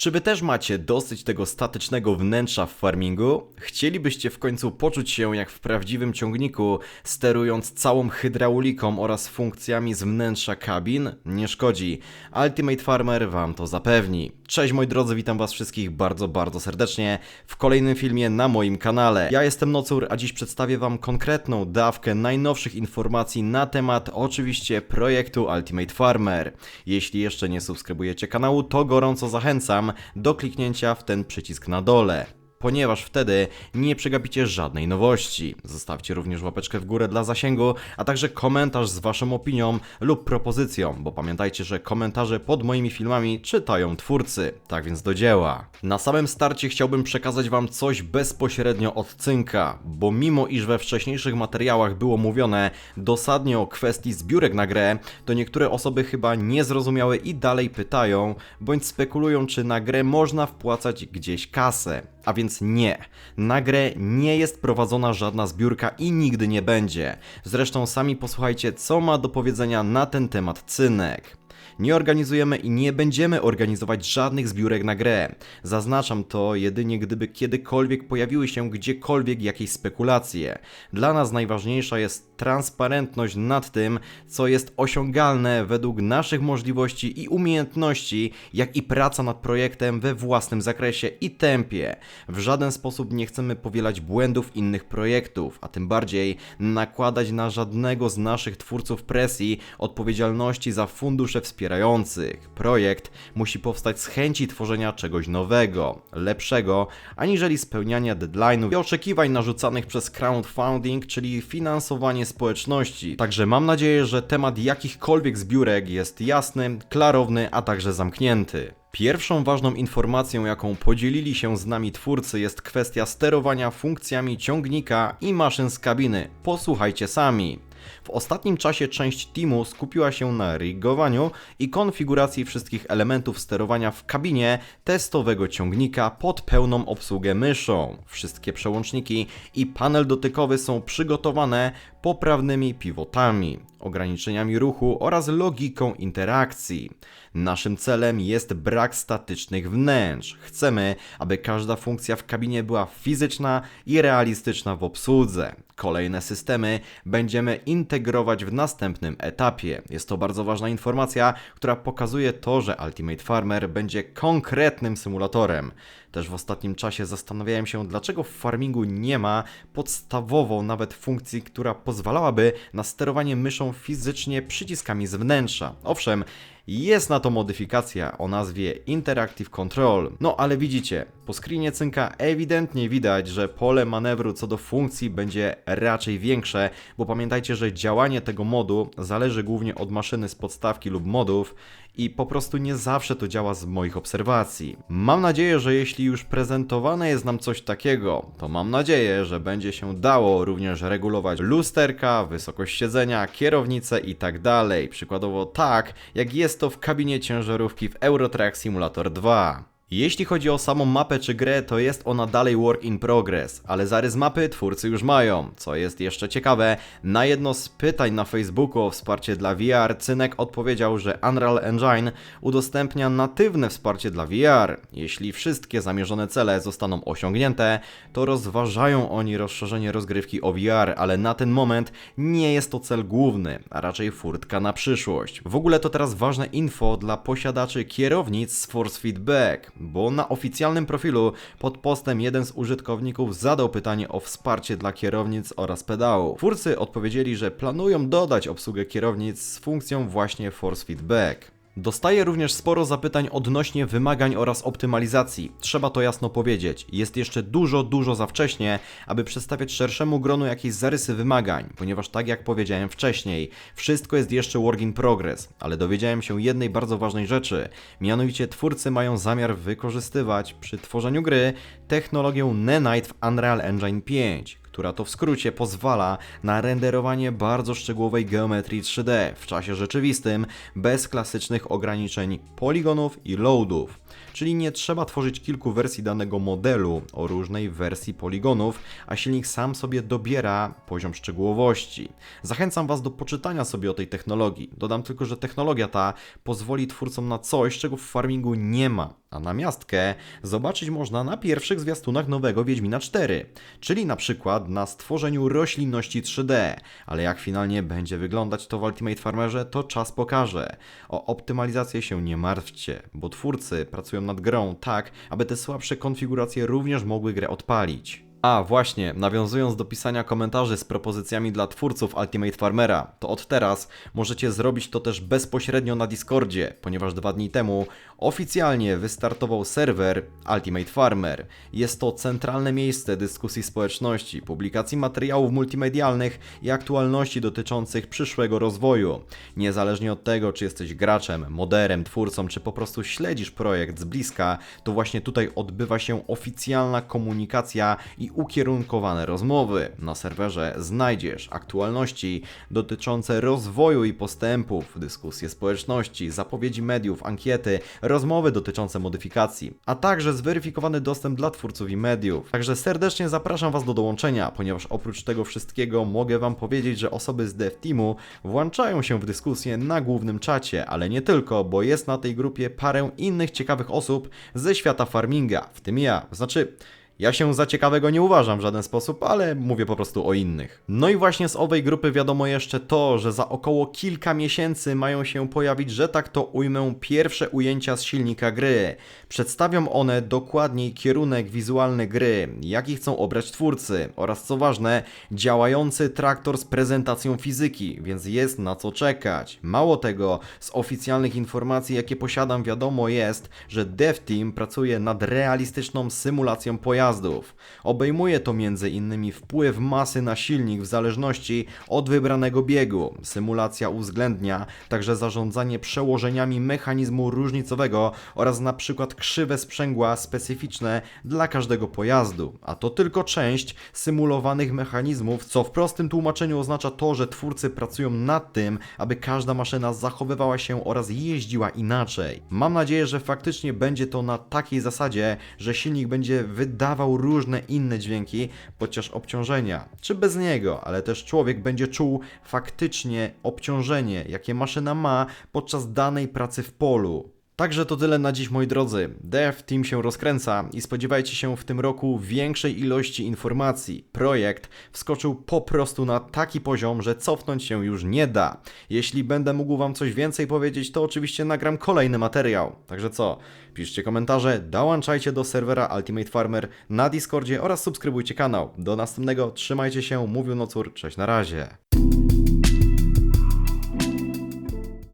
Czy wy też macie dosyć tego statycznego wnętrza w farmingu? Chcielibyście w końcu poczuć się jak w prawdziwym ciągniku, sterując całą hydrauliką oraz funkcjami z wnętrza kabin? Nie szkodzi. Ultimate Farmer wam to zapewni. Cześć moi drodzy, witam was wszystkich bardzo, bardzo serdecznie w kolejnym filmie na moim kanale. Ja jestem Nocur, a dziś przedstawię wam konkretną dawkę najnowszych informacji na temat oczywiście projektu Ultimate Farmer. Jeśli jeszcze nie subskrybujecie kanału, to gorąco zachęcam do kliknięcia w ten przycisk na dole. Ponieważ wtedy nie przegapicie żadnej nowości. Zostawcie również łapeczkę w górę dla zasięgu, a także komentarz z waszą opinią lub propozycją, bo pamiętajcie, że komentarze pod moimi filmami czytają twórcy. Tak więc do dzieła. Na samym starcie chciałbym przekazać wam coś bezpośrednio od Cynka, bo mimo iż we wcześniejszych materiałach było mówione dosadnie o kwestii zbiórek na grę, to niektóre osoby chyba nie zrozumiały i dalej pytają, bądź spekulują, czy na grę można wpłacać gdzieś kasę. A więc nie. Na grę nie jest prowadzona żadna zbiórka i nigdy nie będzie. Zresztą sami posłuchajcie, co ma do powiedzenia na ten temat Cynek. Nie organizujemy i nie będziemy organizować żadnych zbiórek na grę. Zaznaczam to jedynie gdyby kiedykolwiek pojawiły się gdziekolwiek jakieś spekulacje. Dla nas najważniejsza jest transparentność nad tym, co jest osiągalne według naszych możliwości i umiejętności, jak i praca nad projektem we własnym zakresie i tempie. W żaden sposób nie chcemy powielać błędów innych projektów, a tym bardziej nakładać na żadnego z naszych twórców presji odpowiedzialności za fundusze wspierających. Projekt musi powstać z chęci tworzenia czegoś nowego, lepszego, aniżeli spełniania deadline'ów i oczekiwań narzucanych przez crowdfunding, czyli finansowanie społeczności. Także mam nadzieję, że temat jakichkolwiek zbiórek jest jasny, klarowny, a także zamknięty. Pierwszą ważną informacją, jaką podzielili się z nami twórcy, jest kwestia sterowania funkcjami ciągnika i maszyn z kabiny. Posłuchajcie sami. W ostatnim czasie część teamu skupiła się na rigowaniu i konfiguracji wszystkich elementów sterowania w kabinie testowego ciągnika pod pełną obsługę myszą. Wszystkie przełączniki i panel dotykowy są przygotowane poprawnymi pivotami, ograniczeniami ruchu oraz logiką interakcji. Naszym celem jest brak statycznych wnętrz. Chcemy, aby każda funkcja w kabinie była fizyczna i realistyczna w obsłudze. Kolejne systemy będziemy integrować w następnym etapie. Jest to bardzo ważna informacja, która pokazuje to, że Ultimate Farmer będzie konkretnym symulatorem. Też w ostatnim czasie zastanawiałem się, dlaczego w farmingu nie ma podstawową nawet funkcji, która pozwalałaby na sterowanie myszą fizycznie przyciskami z wnętrza. Owszem, jest na to modyfikacja o nazwie Interactive Control. No ale widzicie, po screenie cynka ewidentnie widać, że pole manewru co do funkcji będzie raczej większe, bo pamiętajcie, że działanie tego modu zależy głównie od maszyny z podstawki lub modów i po prostu nie zawsze to działa z moich obserwacji. Mam nadzieję, że jeśli już prezentowane jest nam coś takiego, to mam nadzieję, że będzie się dało również regulować lusterka, wysokość siedzenia, kierownicę i tak dalej. Przykładowo tak, jak jest to w kabinie ciężarówki w Eurotrack Simulator 2. Jeśli chodzi o samą mapę czy grę, to jest ona dalej work in progress, ale zarys mapy twórcy już mają. Co jest jeszcze ciekawe, na jedno z pytań na Facebooku o wsparcie dla VR, Cynek odpowiedział, że Unreal Engine udostępnia natywne wsparcie dla VR. Jeśli wszystkie zamierzone cele zostaną osiągnięte, to rozważają oni rozszerzenie rozgrywki o VR, ale na ten moment nie jest to cel główny, a raczej furtka na przyszłość. W ogóle to teraz ważne info dla posiadaczy kierownic z Force Feedback bo na oficjalnym profilu pod postem jeden z użytkowników zadał pytanie o wsparcie dla kierownic oraz pedałów. Twórcy odpowiedzieli, że planują dodać obsługę kierownic z funkcją właśnie Force Feedback. Dostaję również sporo zapytań odnośnie wymagań oraz optymalizacji. Trzeba to jasno powiedzieć. Jest jeszcze dużo, dużo za wcześnie, aby przedstawiać szerszemu gronu jakieś zarysy wymagań, ponieważ tak jak powiedziałem wcześniej, wszystko jest jeszcze work in progress, ale dowiedziałem się jednej bardzo ważnej rzeczy. Mianowicie twórcy mają zamiar wykorzystywać przy tworzeniu gry technologię Nanite w Unreal Engine 5 która to w skrócie pozwala na renderowanie bardzo szczegółowej geometrii 3D w czasie rzeczywistym, bez klasycznych ograniczeń poligonów i loadów. Czyli nie trzeba tworzyć kilku wersji danego modelu o różnej wersji poligonów, a silnik sam sobie dobiera poziom szczegółowości. Zachęcam Was do poczytania sobie o tej technologii. Dodam tylko, że technologia ta pozwoli twórcom na coś, czego w farmingu nie ma a namiastkę zobaczyć można na pierwszych zwiastunach nowego Wiedźmina 4, czyli na przykład na stworzeniu roślinności 3D, ale jak finalnie będzie wyglądać to w Ultimate Farmerze, to czas pokaże. O optymalizację się nie martwcie, bo twórcy pracują nad grą tak, aby te słabsze konfiguracje również mogły grę odpalić. A właśnie, nawiązując do pisania komentarzy z propozycjami dla twórców Ultimate Farmera, to od teraz możecie zrobić to też bezpośrednio na Discordzie, ponieważ dwa dni temu oficjalnie wystartował serwer Ultimate Farmer. Jest to centralne miejsce dyskusji społeczności, publikacji materiałów multimedialnych i aktualności dotyczących przyszłego rozwoju. Niezależnie od tego, czy jesteś graczem, moderem, twórcą, czy po prostu śledzisz projekt z bliska, to właśnie tutaj odbywa się oficjalna komunikacja i ukierunkowane rozmowy. Na serwerze znajdziesz aktualności dotyczące rozwoju i postępów, dyskusje społeczności, zapowiedzi mediów, ankiety, rozmowy dotyczące modyfikacji, a także zweryfikowany dostęp dla twórców i mediów. Także serdecznie zapraszam Was do dołączenia, ponieważ oprócz tego wszystkiego mogę Wam powiedzieć, że osoby z Dev Teamu włączają się w dyskusję na głównym czacie, ale nie tylko, bo jest na tej grupie parę innych ciekawych osób ze świata farminga, w tym ja. Znaczy, ja się za ciekawego nie uważam w żaden sposób, ale mówię po prostu o innych. No i właśnie z owej grupy wiadomo jeszcze to, że za około kilka miesięcy mają się pojawić, że tak to ujmę, pierwsze ujęcia z silnika gry. Przedstawią one dokładniej kierunek wizualny gry, jaki chcą obrać twórcy oraz co ważne, działający traktor z prezentacją fizyki, więc jest na co czekać. Mało tego, z oficjalnych informacji jakie posiadam wiadomo jest, że Dev Team pracuje nad realistyczną symulacją pojazdów. Obejmuje to m.in. wpływ masy na silnik w zależności od wybranego biegu. Symulacja uwzględnia także zarządzanie przełożeniami mechanizmu różnicowego oraz na przykład krzywe sprzęgła specyficzne dla każdego pojazdu. A to tylko część symulowanych mechanizmów, co w prostym tłumaczeniu oznacza to, że twórcy pracują nad tym, aby każda maszyna zachowywała się oraz jeździła inaczej. Mam nadzieję, że faktycznie będzie to na takiej zasadzie, że silnik będzie wydawał różne inne dźwięki podczas obciążenia, czy bez niego, ale też człowiek będzie czuł faktycznie obciążenie, jakie maszyna ma podczas danej pracy w polu. Także to tyle na dziś moi drodzy. Dev Team się rozkręca i spodziewajcie się w tym roku większej ilości informacji. Projekt wskoczył po prostu na taki poziom, że cofnąć się już nie da. Jeśli będę mógł wam coś więcej powiedzieć, to oczywiście nagram kolejny materiał. Także co? Piszcie komentarze, dołączajcie do serwera Ultimate Farmer na Discordzie oraz subskrybujcie kanał. Do następnego, trzymajcie się, mówił Nocur, cześć na razie.